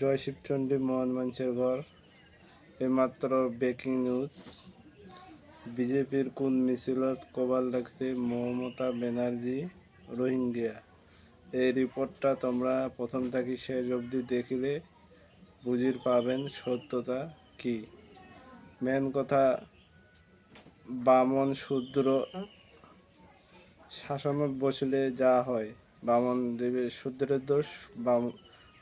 জয় শিবচন্ডী মোহন ঘর। এইমাত্র breaking news বিজেপির কোন মিছিলত কবাল রাখছে মমতা ব্যানার্জি, রোহিঙ্গিয়া? এই রিপোর্টটা তোমরা প্রথম থেকে শেষ অবধি দেখিলে বুঝির পাবেন সত্যতা কি। মেন কথা, বামন শূদ্র শাসনত বসলে যা হয়, বামন দেবের শূদ্রের দোষ বাম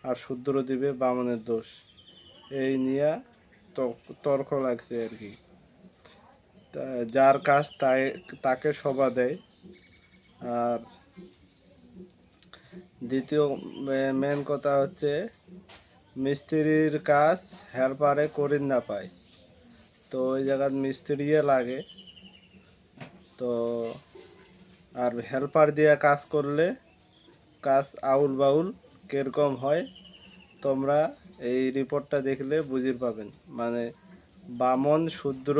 আর শূদ্র দিবে বামনের দোষ। এই নিয়ে তর্ক লাগছে আর কি। যার কাজ তাই, তাকে সভা দেয়। আর দ্বিতীয় মেন কথা হচ্ছে, মিস্ত্রির কাজ হেল্পারে করিন না পায়। তো ওই জায়গার মিস্ত্রিয়ে লাগে। তো, আর হেল্পার দিয়ে কাজ করলে কাজ আউল বাউল কীরকম হয়, তোমরা এই রিপোর্টটা দেখলে বুঝির পাবেন। মানে বামন শূদ্র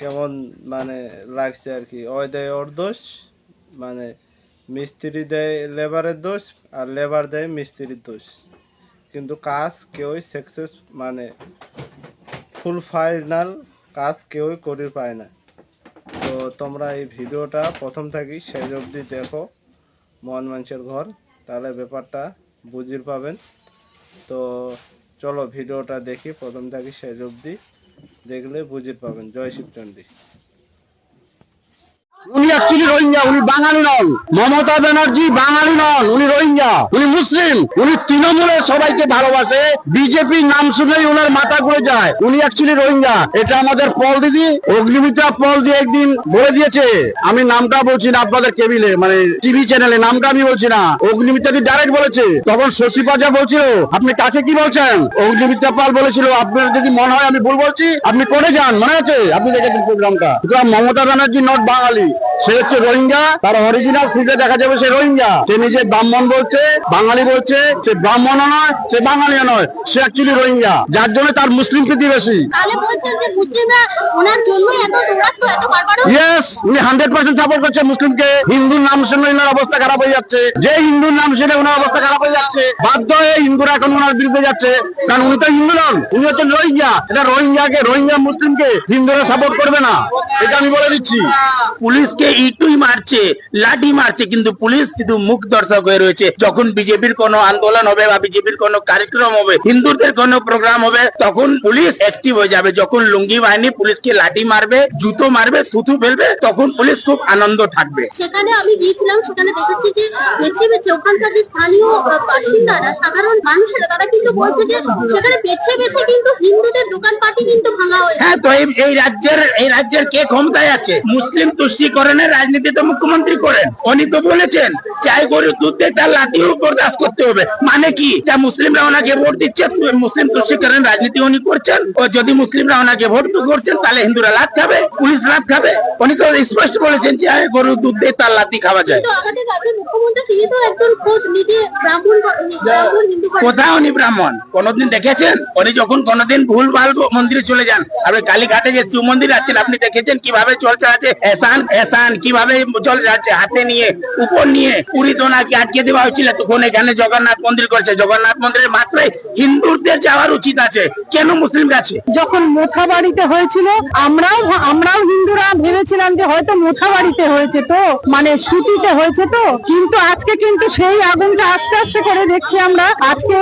কেমন মানে লাগছে আর কি। ওই দেয় ওর দোষ মানে মিস্ত্রি দেয় লেবারের দোষ আর লেবার দেয় মিস্ত্রির দোষ। কিন্তু কাজ কেউই সাকসেস মানে ফুল ফাইনাল কাজ কেউই করে পায় না। তো তোমরা এই ভিডিওটা প্রথম থাকি শেষ অবধি দেখো। মন মানুষের ঘর। তাহলে ব্যাপারটা বুঝির পাবেন। তো চলো ভিডিওটা দেখি, প্রথম থাকি শেষ অবধি দেখলে বুঝির পাবেন। জয় শিবচন্ডী। উনি অ্যাকচুয়ালি রোহিঙ্গা, উনি বাঙালি নন। মমতা ব্যানার্জি বাঙালি নন, উনি রোহিঙ্গা। উনি মুসলিম, উনি সবাইকে ভালোবাসে বিজেপির নাম ওনার মাথা ঘুরে যায়। উনি অ্যাকচুয়ালি রোহিঙ্গা। এটা আমাদের পল দিদি পল দিয়ে একদিন বলে দিয়েছে। আমি নামটা বলছি না আপনাদের কেবিলে মানে টিভি চ্যানেলে, নামটা আমি বলছি না। অগ্নিমিত্রা দি ডাইরেক্ট বলেছে। তখন শশী পাজা বলছিল, আপনি কাকে কি বলছেন? অগ্নিমিত্রা পাল বলেছিল, আপনার যদি মনে হয় আমি ভুল বলছি, আপনি করে যান? মনে আছে? আপনি দেখেছেন প্রোগ্রামটা মমতা ব্যানার্জি নট বাঙালি। সে হচ্ছে রোহিঙ্গা। তার অরিজিনাল ফিল্ডে দেখা যাবে সে রোহিঙ্গা। সে নিজে ব্রাহ্মণ বলছে বাঙালি বলছে। সে ব্রাহ্মণও নয় সে বাঙালিও নয় সে অ্যাকচুয়ালি রোহিঙ্গা। যার জন্য তার মুসলিম প্রীতি বেশি। তাহলে যে মুসলিমরা ওনার জন্য এত দৌড়াতো এত বারবারও ইয়েস উনি হান্ড্রেড পার্সেন্ট সাপোর্ট করছে মুসলিমকে। হিন্দুর নাম শুনে ওনার অবস্থা খারাপ হয়ে যাচ্ছে। যে হিন্দুর নাম শুনে ওনার অবস্থা খারাপ হয়ে যাচ্ছে বাধ্য হয়ে হিন্দুরা এখন ওনার বিরুদ্ধে যাচ্ছে। কারণ উনি তো হিন্দু নন উনি হচ্ছেন রোহিঙ্গা। এটা রোহিঙ্গাকে রোহিঙ্গা মুসলিমকে হিন্দুরা সাপোর্ট করবে না। এটা আমি বলে দিচ্ছি। পুলিশকে ইটুই মারছে লাঠি মারছে কিন্তু পুলিশ শুধু মুখ দর্শক হয়ে রয়েছে। যখন বিজেপির কোন আন্দোলন হবে বা বিজেপির কোন কার্যক্রম হবে হিন্দুদের কোন প্রোগ্রাম হবে তখন পুলিশ অ্যাক্টিভ হয়ে যাবে। যখন লুঙ্গি বাহিনী পুলিশকে লাঠি মারবে জুতো মারবে থুতু ফেলবে তখন পুলিশ খুব আনন্দ থাকবে। সেখানে আমি গিয়েছিলাম সেখানে দেখেছি যে বেছে ওখানকার যে স্থানীয় বাসিন্দারা সাধারণ মানুষেরা তারা কিন্তু বলছে যে সেখানে বেছে বেছে কিন্তু হিন্দুদের দোকানপাটি কিন্তু ভাঙা হয়েছে। হ্যাঁ তো এই- রাজ্যের এই রাজ্যের কে ক্ষমতায় আছে? মুসলিম তুষ্টিকরণের রাজনীতি তো মুখ্যমন্ত্রী করেন। উনি তো বলেছেন চাই গরু দুধ দিয়ে তার লাঠিও বরদাস্ত করতে হবে। মানে কি? যা মুসলিমরা ওনাকে ভোট দিচ্ছে তু- মুসলিম তুষ্টিকরণ রাজনীতি উনি করছেন। ও যদি মুসলিমরা ওনাকে ভোট তো করছেন তাহলে হিন্দুরা লাভ খাবে পুলিশ লাভ খাবে। উনি তো স্পষ্ট বলেছেন যে গরু দুধ দিয়ে তার লাঠি খাওয়া যায়। তো কোথায় উনি ব্রাহ্মণ? কোনদিন দেখেছেন? উনি যখন কোনদিন ভুল ভালো মন্দিরে চলে যান আপনি কালীঘাটে যে শিব মন্দির আছেন আপনি দেখেছেন কীভাবে চল চালাচ্ছে এসান এসান কীভাবে চল যাচ্ছে হাতে নিয়ে, উপর নিয়ে পুরী তো নাকি আটকে দেওয়া হয়েছিল, তখন এখানে জগন্নাথ মন্দির করছে। জগন্নাথ মন্দিরের মাত্রায় হিন্দুদের যাওয়ার উচিত আছে। কেন মুসলিম আছে যখন মোথা বাড়িতে হয়েছিল, আমরাও আমরাও হিন্দুরা ভেবেছিলাম যে হয়তো মোথা বাড়িতে হয়েছে তো মানে সুতিতে হয়েছে তো। কিন্তু আজকে কিন্তু সেই আগুনটা আস্তে আস্তে করে দেখছি আমরা। আজকে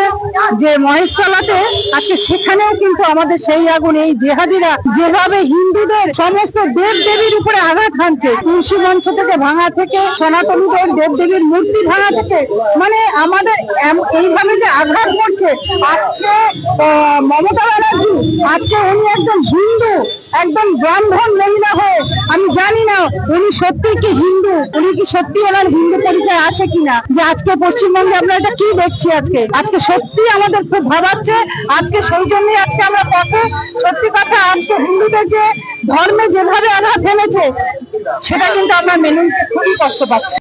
যে মহেশতলাতে, আজকে সেখানেও কিন্তু আমাদের সেই আগুন, এই জেহাদিরা যেভাবে হিন্দুদের সমস্ত দেব দেবীর উপরে আঘাত হানছে তুলসী মঞ্চ থেকে ভাঙা থেকে সনাতনীদের দেব দেবীর মূর্তি ভাঙা থেকে মানে আমাদের এইভাবে যে আঘাত করছে, আজকে মমতা ব্যানার্জি, আজকে উনি একদম হিন্দু, একদম ব্রাহ্মণ মহিলা হয়ে, আমি জানি না উনি সত্যি কি হিন্দু, উনি কি সত্যি ওনার হিন্দু পরিচয় আছে কিনা, যে আজকে পশ্চিমবঙ্গে আমরা এটা কি দেখছি আজকে? আজকে সত্যি আমাদের খুব ভাবাচ্ছে, আজকে সেই জন্যই আজকে আমরা কত সত্যি কথা, আজকে হিন্দুদের যে ধর্মে যেভাবে আঘাত ফেলেছে সেটা কিন্তু আমরা মেনে নিতে খুবই কষ্ট পাচ্ছি